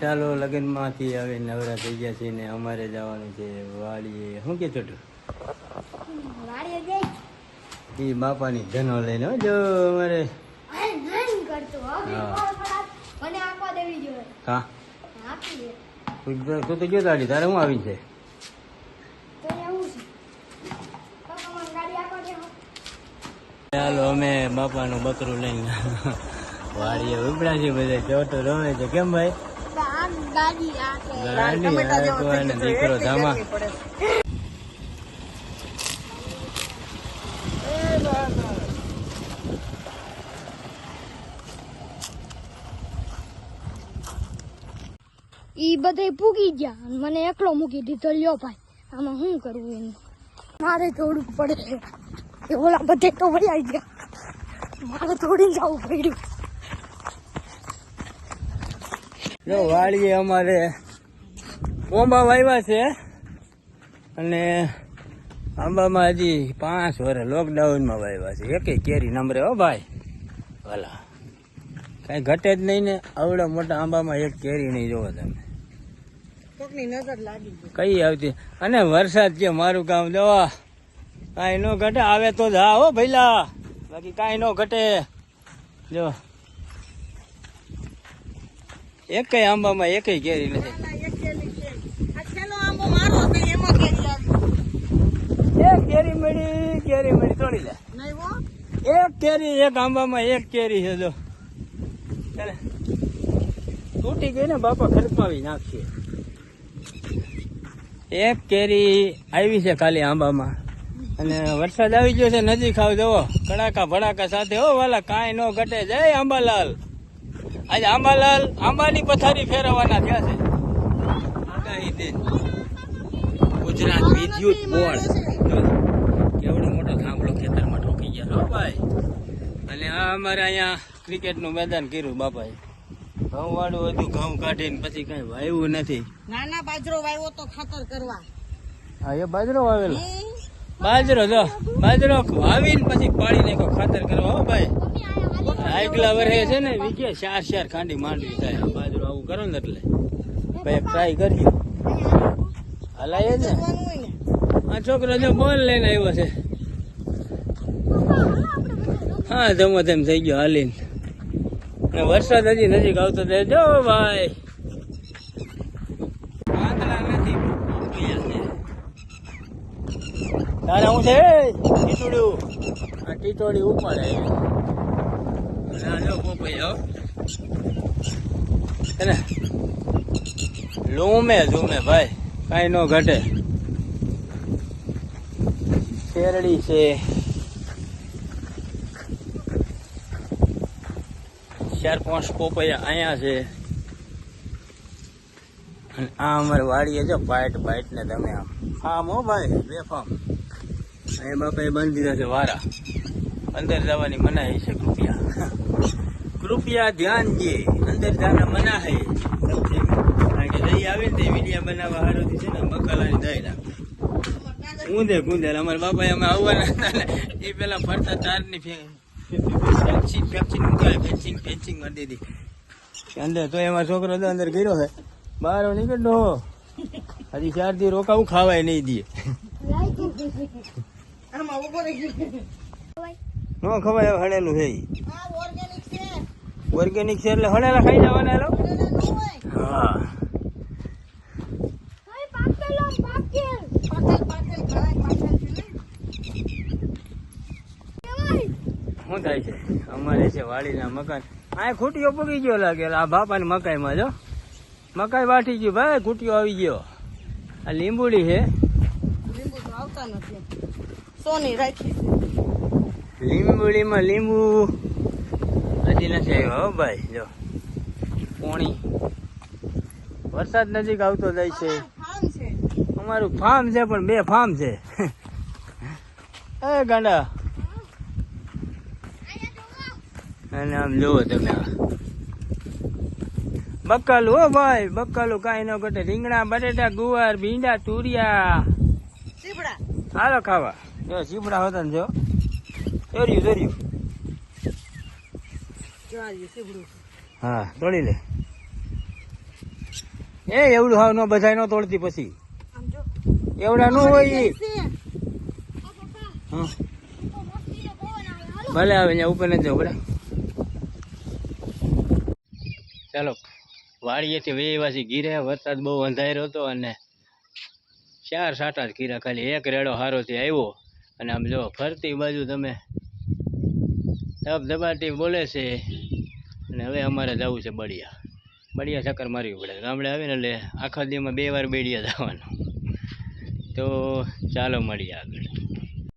ચાલો લગ્નમાંથી હવે નવરા થઈ ગયા છે ને અમારે જવાનું છે વાડીએ. શું કે છોટું? એ બાપાની ધનો લઈને જો અમારે. હા. તું તો- ગયો તારી. તારે હું આવી છે. ચાલો અમે બાપાનું બકરું લઈને વાડીએ ઉપડા છે બધા. ચોટો રમે છે. કેમ ભાઈ? દીકરો ધામા. ઈ બધે પૂગી ગયા મને એકલો મૂકી દીધો લ્યો ભાઈ. આમાં શું કરવું એનું? મારે થોડુંક પડે. એ ઓલા બધે તો વળ્યા ગયા. મારે થોડી જવું પડ્યું. જો વાડીએ અમારે કોંબા વાવ્યા છે. અને આંબામાં હજી પાંચ વર્ષ લોકડાઉનમાં વાવ્યા છે. એક કેરી નંબરે હો ભાઈ. ભલા કાંઈ ઘટે જ નહીં ને આવડા મોટા આંબામાં એક કેરી નહીં જોવો તમે. કઈ આવતી? અને વરસાદ છે મારું કામ જવા. કાંઈ નો ઘટે. આવે તો જા હો ભઈલા. બાકી કાંઈ નો ઘટે. જો. એકેય આંબામાં એકેય કેરી નથી. એક કેરી મળી કેરી મળી, તોડી લે. એક કેરી, એક આંબામાં એક કેરી છે, જો. તૂટી ગઈ ને બાપા ખડપાવી નાખશે. એક કેરી આવી છે ખાલી આંબામાં. અને વરસાદ આવી ગયો છે, નજીક આવ જવો કડાકા ભડાકા સાથે, હો, વાલા, કાંઈ નો ઘટે. જય આંબાલાલ. આજે આંબાલાલ આંબાની પથારી ફેરવવાના થયા છે. ગુજરાત વિદ્યુત બોર્ડ. કેવડો મોટો થાંભલો ખેતરમાં ઠોકી ગયા. હો ભાઈ. અને આ અમારે અહીંયા ક્રિકેટનું મેદાન કર્યું બાપાએ. ઘઉં વાળું હતું ઘઉં કાઢીને પછી કઈ વાવ્યું નથી. નાના બાજરો વાવ્યો તો ખાતર કરવા. હા એ બાજરો વાવેલો. બાજરો જો બાજરો વાવીને પછી પાડી નાખો ખાતર કરવા. હો ભાઈ. આગલા વર્ષે છે ને, વીકે, ચાર ચાર ખાંડી માંડવી થાય. આ બાજરો આવું કરો ને એટલે. ભાઈ ટ્રાય કરજો હલાય કરવાનું આ છોકરો જો બોલ લઈને આવ્યો છે. હા ધમો તેમ થઈ ગયો હાલીને. વરસાદ હજી નજીક આવતો જાય જો ભાઈ. તારે હું છે? ટીટોડું આ ટીટોડી ઉપાડે અને આ જો પોપૈયા હો. હે ને લૂમે ઝૂમે ભાઈ, કાંઈ નો ઘટે. શેરડી છે. ચાર, પાંચ પોપૈયા અહીંયા છે. અને આ અમારે વાડીએ જો પાઇટ પાઇટ ને તમે આમ. ફાર્મ હો ભાઈ બે ફાર્મ એ બાપાએ બંધ દીધા છે વારા. અંદર જવાની મનાઈ છે કૃપયા. કૃપયા ધ્યાન દે. અંદર જાના મના હે. કારણ કે દહીં આવે ને તે વિડીયા બનાવવા હારોથી છે ને મકાલાની દહીં નાખે. ઊંધે કુંધે અમારા બાપા અમે આવવાના હતા ને એ પેલા ફરતા તારની ફેંચી ફેંચી મૂકાય ફેન્સિંગ ફેન્સિંગ કરી દીધી. અંદર તો એમાં છોકરો તો અંદર ગયો છે બહાર નીકળતો હજી ચાર દી રોકાવું ખાવાય નહીં દે આમાં નો ખવાય હવે છે ઈ. ઓર્ગેનિક છે. એટલે હણેલા ખાઈ જવાના એ લોકો? બટેટા ન હોય. હા. શું થાય છે? અમારે છે વાડીના મકાન. આ ખૂટીઓ પગી ગયો લાગે. આ બાપાની મકાઈમાં જો. મકાઈ વાટી ગયું. ભાઈ ખૂટીઓ આવી ગયો. આ લીંબુડી છે. લીંબુ તો આવતા નથી. સોની રાખી છે. લીંબુડીમાં લીંબુ. હજી નથી આવ્યો. ભાઈ જો. પોણી. વરસાદ નજીક આવતો જાય છે. અમારું ફાર્મ છે. પણ બે ફાર્મ છે. એ ગાંડા. અને આમ જુઓ તમે બકાલું હો ભાઈ બકાલું કાંઈ ન ઘટે. રીંગણા બટેટા ગુવાર ભીંડા તુરિયા. હાલો ખાવા. જો ચીપડા હોતા ને જો. આ સીપડું હા, તોડી લે. એ એવડું હાવ બધા બધાય ન તોડતી પછી. એવડા નો હોય ઈ. ભલે આવે અહીંયા ઉપર નથી જવું ચાલો, વાડીએથી વેવાસી ગીરે, વરસાદ બહુ અંધાર્યો હતો અને ચાર સાટા જ કીરા ખાલી. એક રેડો હારોથી આવ્યો. અને આમ જો, ફરતી બાજુ તમે ધબ ધબાટી બોલે છે. અને હવે અમારે જવું છે બળિયા. બળિયા ચક્કર મારવી પડે. ગામડે આવીને એટલે આખા દીમાં બે વાર બેડિયા જવાનું. તો ચાલો મળીએ આગળ.